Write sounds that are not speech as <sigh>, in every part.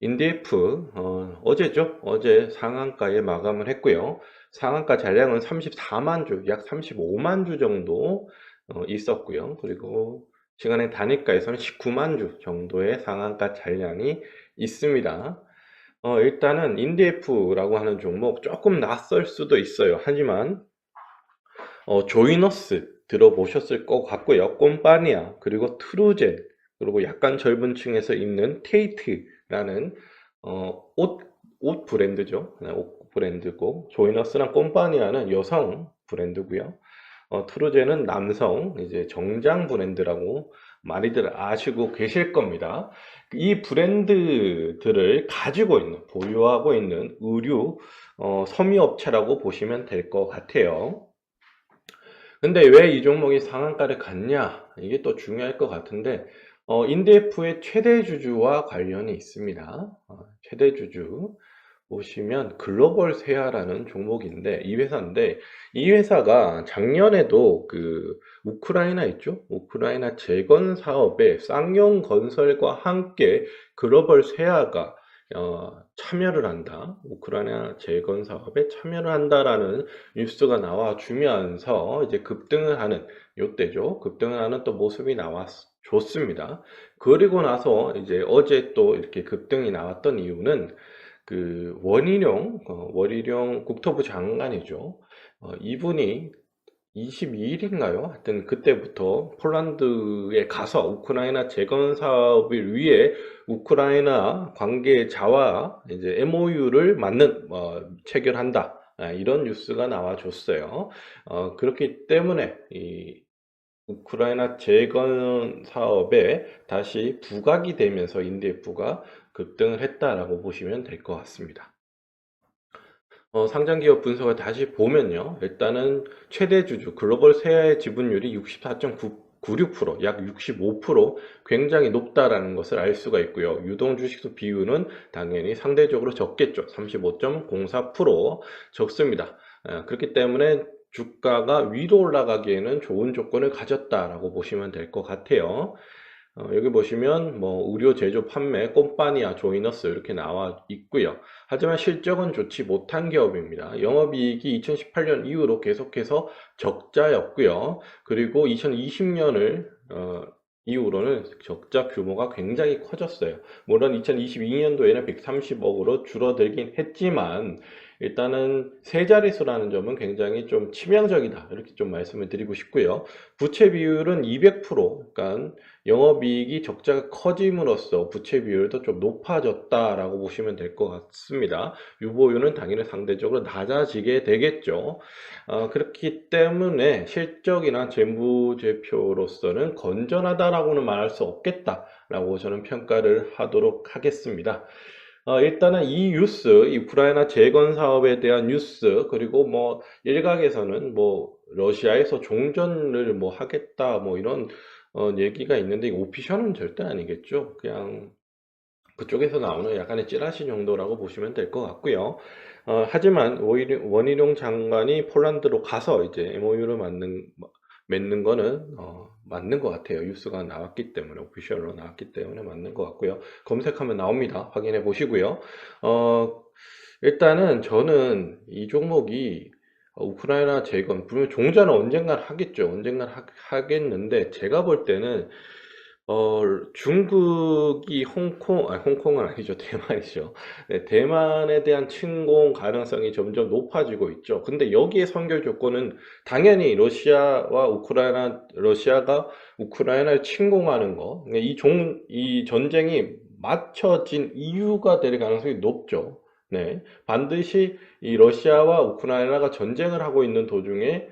인디에프 어, 어제죠? 어제 상한가에 마감을 했고요. 상한가 잔량은 34만 주, 약 35만 주 정도 어, 있었고요. 그리고 시간의 단위가에서는 19만 주 정도의 상한가 잔량이 있습니다. 어, 일단은 인디에프라고 하는 종목 조금 낯설 수도 있어요. 하지만 어, 조이너스 들어보셨을 것 같고요. 꼼파니아 그리고 트루젠 그리고 약간 젊은 층에서 입는 테이트 라는 어, 옷, 옷 브랜드죠. 네, 옷 브랜드고 조이너스랑 꼼파니아는 여성 브랜드고요. 어, 트루젠은 남성 이제 정장 브랜드라고 많이들 아시고 계실 겁니다. 이 브랜드들을 가지고 있는 보유하고 있는 의류 어, 섬유업체라고 보시면 될 것 같아요. 근데 왜 이 종목이 상한가를 갔냐? 이게 또 중요할 것 같은데, 어, 인디에프의 최대 주주와 관련이 있습니다. 어, 최대 주주 보시면 글로벌 세아라는 종목인데, 이 회사인데, 이 회사가 작년에도 그 우크라이나 있죠? 우크라이나 재건 사업에 쌍용 건설과 함께 글로벌 세아가 어, 참여를 한다. 우크라이나 재건 사업에 참여를 한다라는 뉴스가 나와주면서 이제 급등을 하는 요때죠. 급등을 하는 또 모습이 나왔 좋습니다. 그리고 나서 이제 어제 또 이렇게 급등이 나왔던 이유는 그 원희룡, 어, 원희룡 국토부 장관이죠. 어, 이분이 22일인가요? 하여튼 그때부터 폴란드에 가서 우크라이나 재건 사업을 위해 우크라이나 관계자와 이제 MOU를 맞는 어, 체결한다. 아, 이런 뉴스가 나와줬어요. 어, 그렇기 때문에 이 우크라이나 재건 사업에 다시 부각이 되면서 인디에프가 급등을 했다라고 보시면 될 것 같습니다. 어, 상장기업 분석을 다시 보면요. 일단은 최대 주주 글로벌 세아의 지분율이 64.96%, 약 65% 굉장히 높다라는 것을 알 수가 있고요. 유동 주식수 비율은 당연히 상대적으로 적겠죠. 35.04% 적습니다. 아, 그렇기 때문에 주가가 위로 올라가기에는 좋은 조건을 가졌다라고 보시면 될 것 같아요. 어, 여기 보시면 뭐 의료 제조 판매 꼼파니아 조이너스 이렇게 나와 있고요. 하지만 실적은 좋지 못한 기업입니다. 영업이익이 2018년 이후로 계속해서 적자였고요. 그리고 2020년을 어, 이후로는 적자 규모가 굉장히 커졌어요. 물론 2022년도에는 130억으로 줄어들긴 했지만 일단은 세 자릿수라는 점은 굉장히 좀 치명적이다. 이렇게 좀 말씀을 드리고 싶고요. 부채 비율은 200%, 그러니까 영업이익이 적자가 커짐으로써 부채 비율도 좀 높아졌다라고 보시면 될 것 같습니다. 유보율은 당연히 상대적으로 낮아지게 되겠죠. 어, 그렇기 때문에 실적이나 재무제표로서는 건전하다라고는 말할 수 없겠다라고 저는 평가를 하도록 하겠습니다. 어, 일단은 이 뉴스, 이 우크라이나 재건 사업에 대한 뉴스, 그리고 뭐 일각에서는 뭐 러시아에서 종전을 뭐 하겠다, 뭐 이런 어, 얘기가 있는데 이 오피셜은 절대 아니겠죠. 그냥 그쪽에서 나오는 약간의 찌라시 정도라고 보시면 될 것 같고요. 어, 하지만 원희룡 장관이 폴란드로 가서 이제 MOU를 맞는, 맺는 거는 어, 맞는 것 같아요. 뉴스가 나왔기 때문에 오피셜로 나왔기 때문에 맞는 것 같고요. 검색하면 나옵니다. 확인해 보시고요. 어, 일단은 저는 이 종목이 우크라이나 재건 분명 종전은 언젠간 하겠죠. 언젠간 하, 겠는데 제가 볼 때는 어, 중국이 홍콩, 아, 홍콩은 아니죠. <laughs> 대만이죠. 네, 대만에 대한 침공 가능성이 점점 높아지고 있죠. 근데 여기에 선결 조건은 당연히 러시아와 우크라이나, 러시아가 우크라이나를 침공하는 거. 그러니까 이 종, 이 전쟁이 맞춰진 이유가 될 가능성이 높죠. 네. 반드시 이 러시아와 우크라이나가 전쟁을 하고 있는 도중에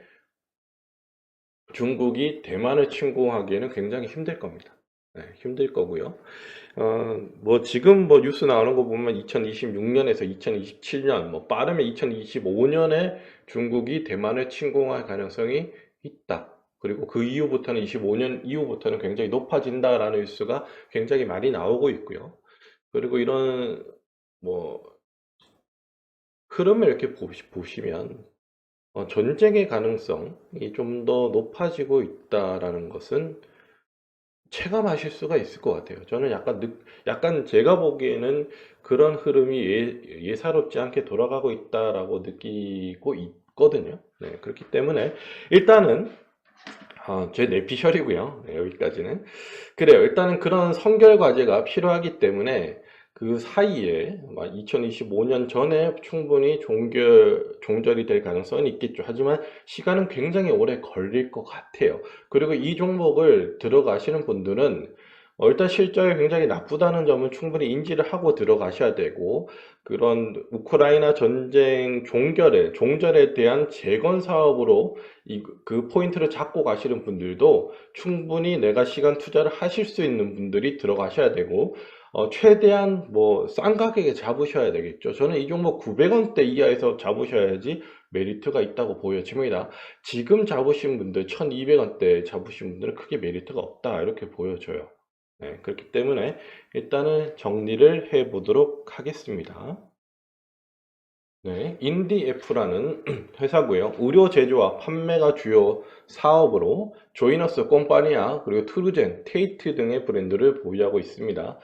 중국이 대만을 침공하기에는 굉장히 힘들 겁니다. 네, 힘들 거고요. 어, 뭐 지금 뭐 뉴스 나오는 거 보면 2026년에서 2027년, 뭐 빠르면 2025년에 중국이 대만을 침공할 가능성이 있다. 그리고 그 이후부터는 25년 이후부터는 굉장히 높아진다라는 뉴스가 굉장히 많이 나오고 있고요. 그리고 이런 뭐 흐름을 이렇게 보시, 보시면 어, 전쟁의 가능성이 좀 더 높아지고 있다라는 것은 체감하실 수가 있을 것 같아요. 저는 약간 느, 약간 제가 보기에는 그런 흐름이 예, 예사롭지 않게 돌아가고 있다라고 느끼고 있거든요. 네, 그렇기 때문에 일단은 어, 제 내피셜이고요. 네, 여기까지는. 그래요. 일단은 그런 선결 과제가 필요하기 때문에 그 사이에 2025년 전에 충분히 종결, 종절이 될 가능성은 있겠죠. 하지만 시간은 굉장히 오래 걸릴 것 같아요. 그리고 이 종목을 들어가시는 분들은 어, 일단 실적이 굉장히 나쁘다는 점은 충분히 인지를 하고 들어가셔야 되고 그런 우크라이나 전쟁 종결에 종절에 대한 재건 사업으로 이, 그 포인트를 잡고 가시는 분들도 충분히 내가 시간 투자를 하실 수 있는 분들이 들어가셔야 되고 어, 최대한 뭐 싼 가격에 잡으셔야 되겠죠. 저는 이 종목 900원대 이하에서 잡으셔야지 메리트가 있다고 보여집니다. 지금 잡으신 분들 1200원대 잡으신 분들은 크게 메리트가 없다 이렇게 보여져요. 네, 그렇기 때문에 일단은 정리를 해 보도록 하겠습니다. 네, 인디에프라는 <clears throat> 회사고요. 의료 제조와 판매가 주요 사업으로 조이너스 꼼파니아 그리고 트루젠, 테이트 등의 브랜드를 보유하고 있습니다.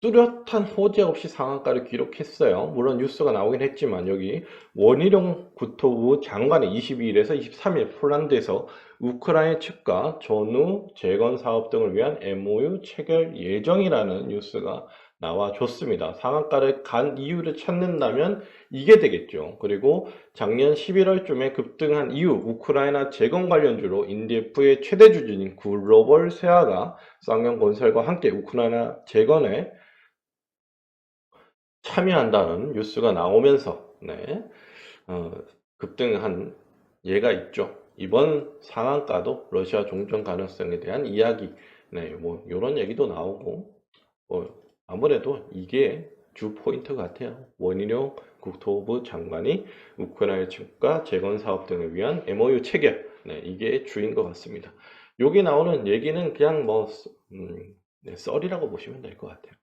뚜렷한 호재 없이 상한가를 기록했어요. 물론 뉴스가 나오긴 했지만 여기 원희룡 국토부 장관이 22일에서 23일 폴란드에서 우크라이나 측과 전후 재건 사업 등을 위한 MOU 체결 예정이라는 뉴스가 나와줬습니다. 상한가를 간 이유를 찾는다면 이게 되겠죠. 그리고 작년 11월쯤에 급등한 이후 우크라이나 재건 관련주로 인디에프의 최대 주주인 글로벌 세아가 쌍용 건설과 함께 우크라이나 재건에 참여한다는 뉴스가 나오면서 네, 어, 급등한 예가 있죠. 이번 상한가도 러시아 종전 가능성에 대한 이야기, 네, 뭐 이런 얘기도 나오고 뭐 아무래도 이게 주 포인트 같아요. 원희룡 국토부 장관이 우크라이나 측과 재건 사업 등을 위한 MOU 체결, 네, 이게 주인 것 같습니다. 여기 나오는 얘기는 그냥 뭐 음, 네, 썰이라고 보시면 될 것 같아요.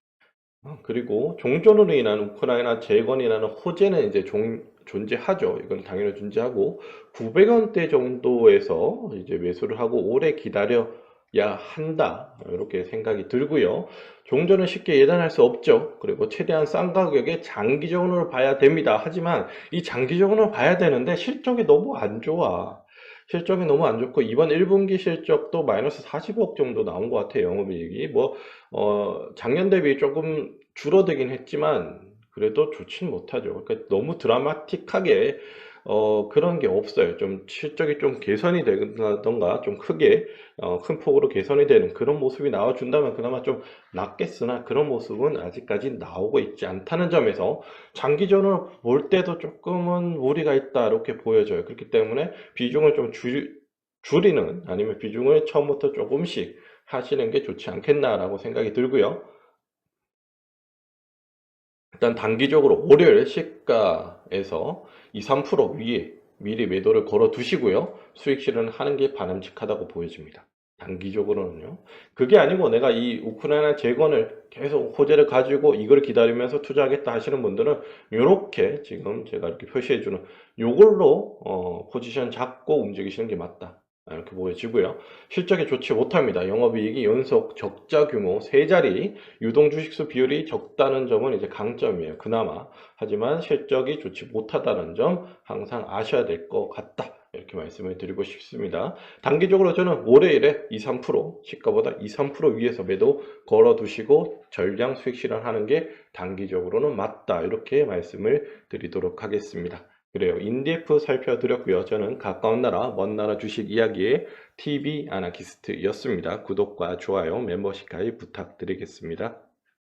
어, 그리고 종전으로 인한 우크라이나 재건이라는 호재는 이제 종, 존재하죠. 이건 당연히 존재하고 900원대 정도에서 이제 매수를 하고 오래 기다려 야 한다. 이렇게 생각이 들고요. 종전은 쉽게 예단할 수 없죠. 그리고 최대한 싼 가격에 장기적으로 봐야 됩니다. 하지만 이 장기적으로 봐야 되는데 실적이 너무 안 좋아. 실적이 너무 안 좋고 이번 1분기 실적도 마이너스 40억 정도 나온 것 같아요. 영업이익이 뭐 어, 작년 대비 조금 줄어들긴 했지만 그래도 좋진 못하죠. 그러니까 너무 드라마틱하게 어, 그런 게 없어요. 좀 실적이 좀 개선이 되던가 좀 크게 어, 큰 폭으로 개선이 되는 그런 모습이 나와준다면 그나마 좀 낫겠으나 그런 모습은 아직까지 나오고 있지 않다는 점에서 장기전을 볼 때도 조금은 무리가 있다 이렇게 보여져요. 그렇기 때문에 비중을 좀 줄, 줄이는 아니면 비중을 처음부터 조금씩 하시는 게 좋지 않겠나라고 생각이 들고요. 일단 단기적으로 월요일 시가 에서 2, 3% 위에 미리 매도를 걸어 두시고요. 수익 실현하는 게 바람직하다고 보여집니다. 단기적으로는요. 그게 아니고 내가 이 우크라이나 재건을 계속 호재를 가지고 이걸 기다리면서 투자하겠다 하시는 분들은 이렇게 지금 제가 이렇게 표시해 주는 요걸로 어, 포지션 잡고 움직이시는 게 맞다. 이렇게 보여지고요. 실적이 좋지 못합니다. 영업이익이 연속 적자 규모 세 자리, 유동 주식수 비율이 적다는 점은 이제 강점이에요. 그나마. 하지만 실적이 좋지 못하다는 점 항상 아셔야 될 것 같다. 이렇게 말씀을 드리고 싶습니다. 단기적으로 저는 월요일에 2, 3% 시가보다 2, 3% 위에서 매도 걸어 두시고 전량 수익 실현하는 게 단기적으로는 맞다. 이렇게 말씀을 드리도록 하겠습니다. 그래요. 인디에프 살펴드렸고요. 저는 가까운 나라, 먼 나라 주식 이야기의 TV 아나키스트였습니다. 구독과 좋아요, 멤버십 가입 부탁드리겠습니다.